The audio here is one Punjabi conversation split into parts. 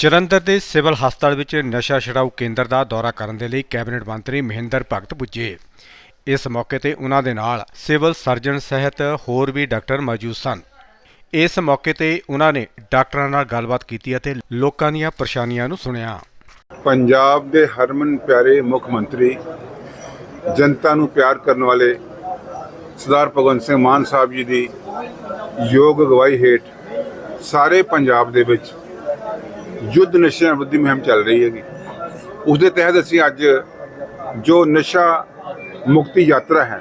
ਜਲੰਧਰ ਦੇ ਸਿਵਲ ਹਸਪਤਾਲ ਵਿੱਚ ਨਸ਼ਾ ਛਡਾਊ ਕੇਂਦਰ ਦਾ ਦੌਰਾ ਕਰਨ ਦੇ ਲਈ ਕੈਬਨਿਟ ਮੰਤਰੀ ਮਹਿੰਦਰ ਭਗਤ ਪੁੱਜੇ। ਇਸ ਮੌਕੇ ਤੇ ਉਹਨਾਂ ਦੇ ਨਾਲ ਸਿਵਲ ਸਰਜਨ ਸਹਿਤ ਹੋਰ ਵੀ ਡਾਕਟਰ ਮੌਜੂਦ ਸਨ। ਇਸ ਮੌਕੇ ਤੇ ਉਹਨਾਂ ਨੇ ਡਾਕਟਰਾਂ ਨਾਲ ਗੱਲਬਾਤ ਕੀਤੀ ਅਤੇ ਲੋਕਾਂ ਦੀਆਂ ਪਰੇਸ਼ਾਨੀਆਂ ਨੂੰ ਸੁਣਿਆ। ਪੰਜਾਬ ਦੇ ਹਰਮਨ ਪਿਆਰੇ ਮੁੱਖ ਮੰਤਰੀ, ਜਨਤਾ ਨੂੰ ਪਿਆਰ ਕਰਨ ਵਾਲੇ ਸਰਦਾਰ ਭਗਵੰਤ ਸਿੰਘ ਮਾਨ ਸਾਹਿਬ ਜੀ ਦੀ ਯੋਗ ਅਗਵਾਈ ਹੇਠ ਸਾਰੇ ਪੰਜਾਬ ਦੇ ਵਿੱਚ ਯੁੱਧ ਨਸ਼ਿਆਂ ਵਿਰੁੱਧ ਮੁਹਿੰਮ ਚੱਲ ਰਹੀ ਹੈਗੀ ਉਸ ਦੇ ਤਹਿਤ ਅਸੀਂ ਅੱਜ ਜੋ ਨਸ਼ਾ ਮੁਕਤੀ ਯਾਤਰਾ ਹੈ,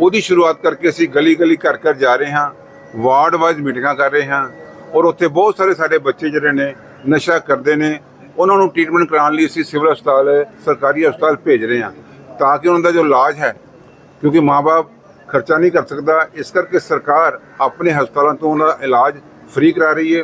ਉਹਦੀ ਸ਼ੁਰੂਆਤ ਕਰਕੇ ਅਸੀਂ ਗਲੀ ਗਲੀ ਘਰ ਘਰ ਜਾ ਰਹੇ ਹਾਂ ਵਾਰਡ ਵਾਈਜ਼ ਮੀਟਿੰਗਾਂ ਕਰ ਰਹੇ ਹਾਂ ਔਰ ਉੱਥੇ ਬਹੁਤ ਸਾਰੇ ਸਾਡੇ ਬੱਚੇ ਜਿਹੜੇ ਨੇ, ਨਸ਼ਾ ਕਰਦੇ ਨੇ, ਉਹਨਾਂ ਨੂੰ ਟ੍ਰੀਟਮੈਂਟ ਕਰਾਉਣ ਲਈ ਅਸੀਂ ਸਿਵਲ ਹਸਪਤਾਲ, ਸਰਕਾਰੀ ਹਸਪਤਾਲ ਭੇਜ ਰਹੇ ਹਾਂ ਤਾਂ ਕਿ ਉਹਨਾਂ ਦਾ ਜੋ ਇਲਾਜ ਹੈ, ਕਿਉਂਕਿ ਮਾਪੇ ਖਰਚਾ ਨਹੀਂ ਕਰ ਸਕਦਾ, ਇਸ ਕਰਕੇ ਸਰਕਾਰ ਆਪਣੇ ਹਸਪਤਾਲਾਂ ਤੋਂ ਉਹਨਾਂ ਦਾ ਇਲਾਜ ਫ੍ਰੀ ਕਰਾ ਰਹੀ ਹੈ।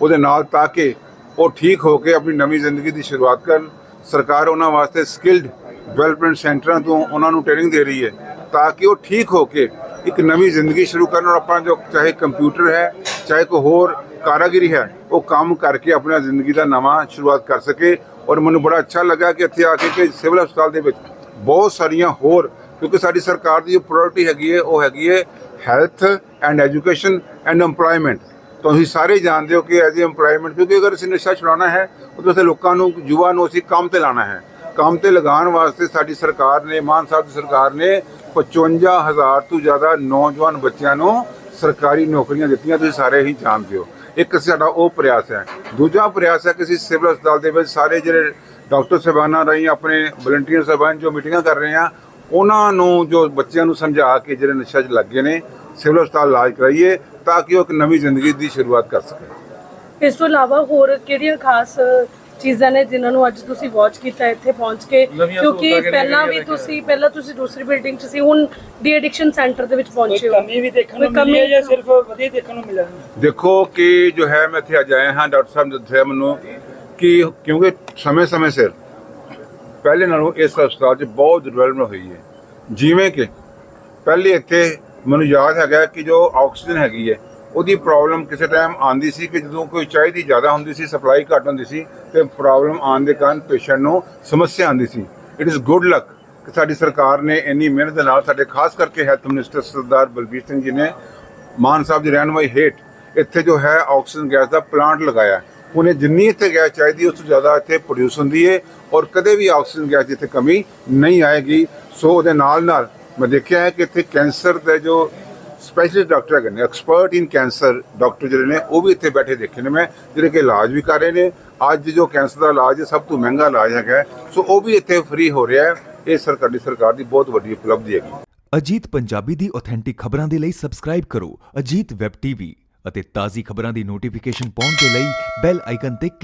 ਉਹਦੇ ਨਾਲ ਤਾਂ ਕਿ ਉਹ ਠੀਕ ਹੋ ਕੇ ਆਪਣੀ ਨਵੀਂ ਜ਼ਿੰਦਗੀ ਦੀ ਸ਼ੁਰੂਆਤ ਕਰਨ। ਸਰਕਾਰ ਉਹਨਾਂ ਵਾਸਤੇ ਸਕਿਲਡ ਡਿਵੈਲਪਮੈਂਟ ਸੈਂਟਰਾਂ ਤੋਂ ਉਹਨਾਂ ਨੂੰ ਟ੍ਰੇਨਿੰਗ ਦੇ ਰਹੀ ਹੈ ਤਾਂ ਕਿ ਉਹ ਠੀਕ ਹੋ ਕੇ ਇੱਕ ਨਵੀਂ ਜ਼ਿੰਦਗੀ ਸ਼ੁਰੂ ਕਰਨ ਔਰ ਆਪਣਾ ਜੋ ਚਾਹੇ ਕੰਪਿਊਟਰ ਹੈ, ਚਾਹੇ ਕੋਈ ਹੋਰ ਕਾਰਾਗਰੀ ਹੈ, ਉਹ ਕੰਮ ਕਰਕੇ ਆਪਣਾ ਜ਼ਿੰਦਗੀ ਦਾ ਨਵਾਂ ਸ਼ੁਰੂਆਤ ਕਰ ਸਕੇ। ਔਰ ਮੈਨੂੰ ਬੜਾ ਅੱਛਾ ਲੱਗਾ ਕਿ ਇੱਥੇ ਆ ਕੇ ਕਿ ਸਿਵਲ ਹਸਪਤਾਲ ਦੇ ਵਿੱਚ ਬਹੁਤ ਸਾਰੀਆਂ ਹੋਰ, ਕਿਉਂਕਿ ਸਾਡੀ ਸਰਕਾਰ ਦੀ ਜੋ ਪ੍ਰਾਇੋਰਟੀ ਹੈਗੀ ਹੈ, ਉਹ ਹੈਗੀ ਹੈ health and education and EMPLOYMENT ਤੁਸੀਂ ਸਾਰੇ ਜਾਣਦੇ ਹੋ ਕਿ ਐਜ਼ EMPLOYMENT, ਕਿਉਂਕਿ ਅਗਰ ਅਸੀਂ ਨਸ਼ਾ ਛੁਡਾਉਣਾ ਹੈ, ਉਹਦੇ ਵਾਸਤੇ ਲੋਕਾਂ ਨੂੰ, ਯੁਵਾ ਨੂੰ ਅਸੀਂ ਕੰਮ ਤੇ ਲਾਣਾ ਹੈ। ਕੰਮ ਤੇ ਲਗਾਉਣ ਵਾਸਤੇ ਸਾਡੀ ਸਰਕਾਰ ਨੇ, ਮਾਨ ਸਾਹਿਬ ਦੀ ਸਰਕਾਰ ਨੇ 55000 ਤੋਂ ਜ਼ਿਆਦਾ ਨੌਜਵਾਨ ਬੱਚਿਆਂ ਨੂੰ ਸਰਕਾਰੀ ਨੌਕਰੀਆਂ ਦਿੱਤੀਆਂ, ਤੁਸੀਂ ਸਾਰੇ ਹੀ ਜਾਣਦੇ ਹੋ। ਇੱਕ ਸਾਡਾ ਉਹ ਪ੍ਰਯਾਸ ਹੈ। ਦੂਜਾ ਪ੍ਰਯਾਸ ਹੈ ਕਿ ਅਸੀਂ ਸਿਵਲ ਹਸਪਤਾਲ ਦੇ ਵਿੱਚ ਸਾਰੇ ਜਿਹੜੇ ਡਾਕਟਰ ਸਾਹਿਬਾਨਾਂ ਰਾਹੀਂ ਆਪਣੇ ਵਲੰਟੀਅਰ ਸਾਹਿਬਾਨ ਜੋ ਮੀਟਿੰਗਾਂ ਕਰ ਰਹੇ ਆ ਉਹਨਾਂ ਨੂੰ ਜੋ ਬੱਚਿਆਂ ਨੂੰ ਸਮਝਾ ਕੇ ਜਿਹੜੇ ਨਸ਼ਾ 'ਚ ਲੱਗੇ ਨੇ, ਸਿਵਲ ਹਸਪਤਾਲ ਇਲਾਜ ਕਰਾਈਏ। ਤਾਂ ਕਿ ਉਹ ਇੱਕ ਨਵੀਂ ਜ਼ਿੰਦਗੀ ਦੀ ਸ਼ੁਰੂਆਤ ਕਰ ਸਕੇ ਇਸ ਤੋਂ ਇਲਾਵਾ ਹੋਰ ਕਿਹੜੀਆਂ ਖਾਸ ਚੀਜ਼ਾਂ ਨੇ ਜਿਨ੍ਹਾਂ ਨੂੰ ਅੱਜ ਤੁਸੀਂ ਵਾਚ ਕੀਤਾ ਇੱਥੇ ਪਹੁੰਚ ਕੇ? ਕਿਉਂਕਿ ਪਹਿਲਾਂ ਵੀ ਤੁਸੀਂ ਪਹਿਲਾਂ ਤੁਸੀਂ ਦੂਸਰੀ ਬਿਲਡਿੰਗ 'ਚ ਸੀ ਹੁਣ ਡੀ ਐਡਿਕਸ਼ਨ ਸੈਂਟਰ ਦੇ ਵਿੱਚ ਪਹੁੰਚੇ ਹੋ। ਕਮੀ ਵੀ ਦੇਖਣ ਨੂੰ ਮਿਲੀ ਹੈ ਜਾਂ ਸਿਰਫ ਵਧੀਆ ਦੇਖਣ ਨੂੰ ਮਿਲਿਆ? ਦੇਖੋ ਕਿ ਜੋ ਹੈ ਮੈਂ ਇੱਥੇ ਅੱਜ ਆਇਆ ਹਾਂ ਡਾਕਟਰ ਸਾਹਿਬ ਨੇ ਦੱਸਿਆ ਮੈਨੂੰ ਕਿ ਕਿਉਂਕਿ ਸਮੇਂ-ਸਮੇਂ ਸਿਰ ਪਹਿਲੇ ਨਾਲੋਂ ਇਸ ਹਸਪਤਾਲ 'ਚ ਬਹੁਤ ਡਿਵੈਲਪਮੈਂਟ ਹੋਈ ਹੈ। ਜਿਵੇਂ ਕਿ ਪਹਿਲੇ ਇੱਥੇ ਮੈਨੂੰ ਯਾਦ ਹੈਗਾ ਕਿ ਜੋ ਆਕਸੀਜਨ ਹੈਗੀ ਹੈ, ਉਹਦੀ ਪ੍ਰੋਬਲਮ ਕਿਸੇ ਟਾਈਮ ਆਂਦੀ ਸੀ ਕਿ ਜਦੋਂ ਕੋਈ ਚਾਹੀਦੀ ਜ਼ਿਆਦਾ ਹੁੰਦੀ ਸੀ ਸਪਲਾਈ ਘੱਟ ਹੁੰਦੀ ਸੀ, ਤੇ ਪ੍ਰੋਬਲਮ ਆਉਣ ਦੇ ਕਾਰਨ ਪੇਸ਼ੈਂਟ ਨੂੰ ਸਮੱਸਿਆ ਆਂਦੀ ਸੀ। ਇਟ ਇਜ਼ ਗੁੱਡ ਲੱਕ ਕਿ ਸਾਡੀ ਸਰਕਾਰ ਨੇ ਇੰਨੀ ਮਿਹਨਤ ਦੇ ਨਾਲ ਸਾਡੇ ਖਾਸ ਕਰਕੇ ਹੈਲਥ ਮਿਨਿਸਟਰ ਸਰਦਾਰ ਬਲਬੀਰ ਸਿੰਘ ਜੀ ਨੇ ਮਾਨ ਸਾਹਿਬ ਦੀ ਰਹਿਨਮਾਈ ਹੇਠ ਇੱਥੇ ਜੋ ਹੈ ਆਕਸੀਜਨ ਗੈਸ ਦਾ ਪਲਾਂਟ ਲਗਾਇਆ ਉਹਨੇ ਜਿੰਨੀ ਇੱਥੇ ਗੈਸ ਚਾਹੀਦੀ ਉਸ ਤੋਂ ਜ਼ਿਆਦਾ ਇੱਥੇ ਪ੍ਰੋਡਿਊਸ ਹੁੰਦੀ ਹੈ ਔਰ ਕਦੇ ਵੀ ਆਕਸੀਜਨ ਗੈਸ ਦੀ ਇੱਥੇ ਕਮੀ ਨਹੀਂ ਆਏਗੀ। ਸੋ ਉਹਦੇ ਨਾਲ ਨਾਲ ਮੈਂ ਦੇਖਿਆ ਹੈ ਕਿ ਇੱਥੇ ਕੈਂਸਰ ਦੇ ਜੋ ਸਪੈਸ਼ਲਿਸਟ ਡਾਕਟਰ ਹੈਗੇ ਨੇ ਐਕਸਪਰਟ ਇਨ ਕੈਂਸਰ ਡਾਕਟਰ ਜਿਹੜੇ ਨੇ, ਉਹ ਵੀ ਇੱਥੇ ਬੈਠੇ ਦੇਖੇ ਨੇ ਮੈਂ, ਜਿਹੜੇ ਕਿ ਇਲਾਜ ਵੀ ਕਰ ਰਹੇ ਨੇ। ਅੱਜ ਜੋ ਕੈਂਸਰ ਦਾ ਇਲਾਜ ਸਭ ਤੋਂ ਮਹਿੰਗਾ ਇਲਾਜ ਹੈਗਾ ਸੋ ਉਹ ਵੀ ਇੱਥੇ ਫ੍ਰੀ ਹੋ ਰਿਹਾ ਹੈ। ਇਹ ਸਰਕਾਰੀ ਸਰਕਾਰ ਦੀ ਬਹੁਤ ਵੱਡੀ ਉਪਲਬਧੀ ਹੈਗੀ। ਅਜੀਤ ਪੰਜਾਬੀ ਦੀ ਆਥੈਂਟਿਕ ਖਬਰਾਂ ਦੇ ਲਈ ਸਬਸਕ੍ਰਾਈਬ ਕਰੋ ਅਜੀਤ ਵੈਬ ਟੀਵੀ ਅਤੇ ਤਾਜ਼ੀ ਖਬਰਾਂ ਦੀ ਨੋਟੀਫਿਕੇਸ਼ਨ ਪਾਉਣ ਦੇ ਲਈ ਬੈਲ ਆਈਕਨ ਤੇ